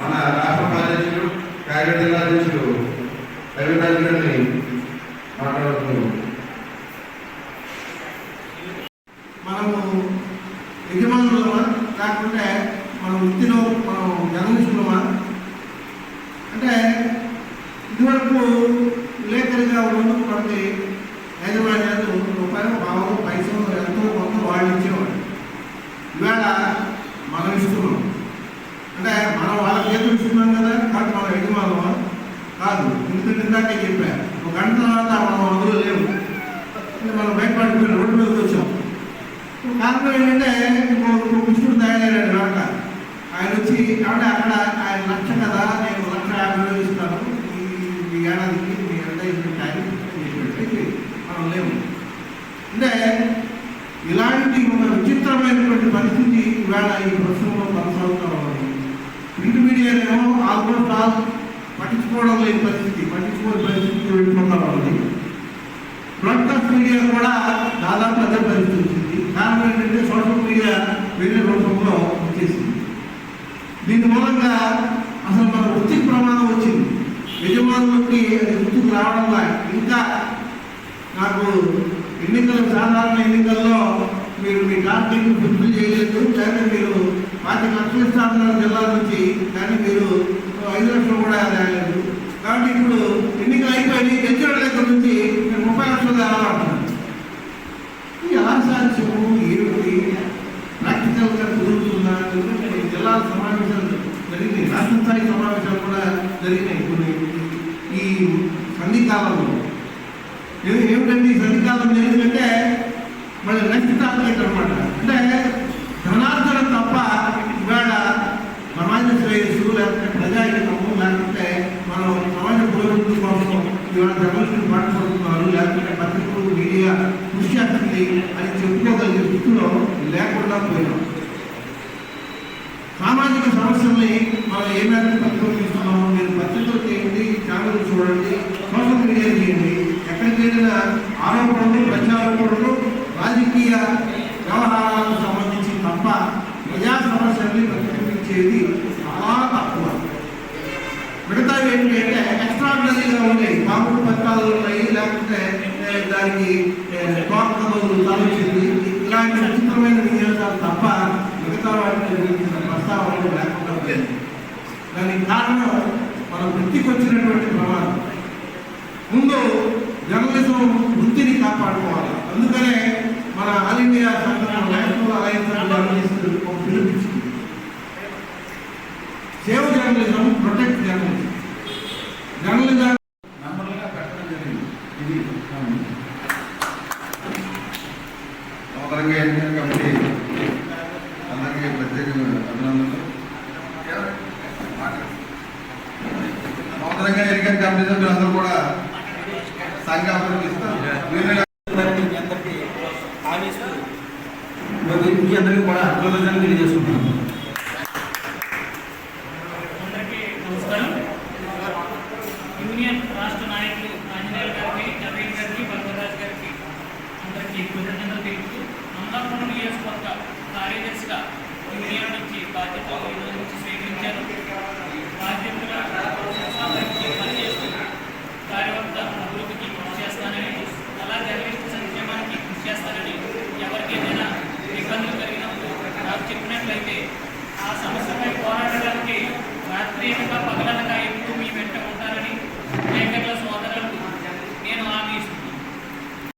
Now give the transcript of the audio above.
మన రాష్ట్ర ఉపాధ్యక్షులు కాకినాడ జిల్లా అధ్యక్షుడు రవిరాజు గారిని మాట్లాడుతున్నాం. మనము యజమానులమా లేకుంటే మన వృత్తిలో మనం జర్నలిస్టులమా? అంటే ఇదివరకు విలేకరిగా ఉన్నటువంటి యజమాని కాదు కాదు ఎందుకంటే ఇందాకే చెప్పాను ఒక గంట తర్వాత మనం అందులో లేవు మనం బయటపడిపోయిన రోడ్డు మీదకి వచ్చాం. కారణం ఏంటంటే ఇంకో ఇంకో తయారయ్యాడు రాక. ఆయన వచ్చి కాబట్టి అక్కడ ఆయన లక్ష కదా నేను లక్ష యాభై వేలు ఇస్తాను. ఈ- ఏడాదికి మీ ఎంత ఇంత టైం? మనం లేవు అంటే ఇలాంటి ఒక విచిత్రమైనటువంటి పరిస్థితి ఇవాళ ఈ ప్రశ్నలో కొనసాగుతూ ఉన్నాం ప్రింట్ మీడియానేమో పట్టించుకోవడం లేని పరిస్థితి పట్టించుకోని పరిస్థితి వెళ్ళిపోతా ఉన్నది బ్రాడ్కాస్ట్ మీడియా కూడా దాదాపు అదే పరిస్థితి వచ్చింది. కారణం ఏంటంటే సోషల్ మీడియా వేరే రూపంలో వచ్చేసింది. దీని మూలంగా అసలు మన వృత్తికి ప్రమాదం వచ్చింది. యజమానులకి అది గుర్తుకు రావడం ఇంకా నాకు ఎన్నికలు సాధారణ ఎన్నికల్లో మీరు మీ టార్గెట్ ఫుల్ చేయలేదు. కానీ మీరు పాతి లక్షల స్థానాల నుంచి కానీ మీరు ఐదు లక్షలు కూడా రాలేదు కాబట్టి ఇప్పుడు ఎన్నికలు అయిపోయి గెలిచిన దగ్గర నుంచి మీరు ముప్పై లక్షలు రావాలంటున్నారు ఇది ఎలా సాధ్యము ఏమిటి ప్రాక్టికల్గా కుదురుతుందా ఎందుకంటే ఈ సమావేశాలు జరిగినాయి రాష్ట్ర స్థాయి సమావేశాలు కూడా జరిగినాయి. కొన్ని ఈ సంధి ఏమిటండి ఈ సంధికాలం ఎందుకంటే మళ్ళీ నెక్స్ట్ టాపిక్ అనమాట అంటే ధనార్జన తప్ప ఇవాళ సమాజ శ్రేయస్సు లేకపోతే ప్రజాహితము లేకపోతే మనం సమాజ పురోగతి కోసం ఇవాళ జర్నలిస్టులు పాటుపడుతున్నారు లేకపోతే పత్రికలు మీడియా కృషి చేస్తుంది అని చెప్పుకోగలిగే స్థితిలో లేకుండా పోయినాం. సామాజిక సమస్యల్ని మనం ఏ మేరకు పరిశోధిస్తున్నాము మీరు పత్రికలు చేయండి ఛానల్ చూడండి సోషల్ మీడియా చేయండి ఎక్కడికి వెళ్ళినా ఆరోపణలు ప్రత్యారోపణలు రాజకీయ వ్యవహారాలకు సంబంధించి తప్ప ప్రజా సమస్యల్ని ప్రతిబింబించేది పత్రాలు ఉన్నాయి మామూలు పత్రాలు ఉన్నాయి లేకుంటే దానికి తోక బదులు ఇలాంటి విచిత్రమైన విన్యాసాలు తప్ప మిగతా వాటిని గురించిన ప్రస్తావనలు లేకుండా లేదు దానికి కారణం మన వృత్తికి వచ్చినటువంటి ప్రమాదం ముందు జర్నలిజం వృత్తిని కాపాడుకోవాలి. అందుకనే మన ఆల్ ఇండియా సంఘటన నేషనల్ అలయన్స్ ఆఫ్ జర్నలిస్ట్ ఒక సేవ్ జర్నలిజం ప్రొటెక్ట్ జర్నలిజం. ఇది నూతనంగా ఎన్నికల కమిటీ అందరికీ ప్రత్యేక అభినందనలు. నూతనంగా ఎన్నికల కమిటీ సభ్యులందరూ కూడా సంఘ ఇస్తారు. అందరికీ కూడా కృతజ్ఞతలు తెలియజేస్తారు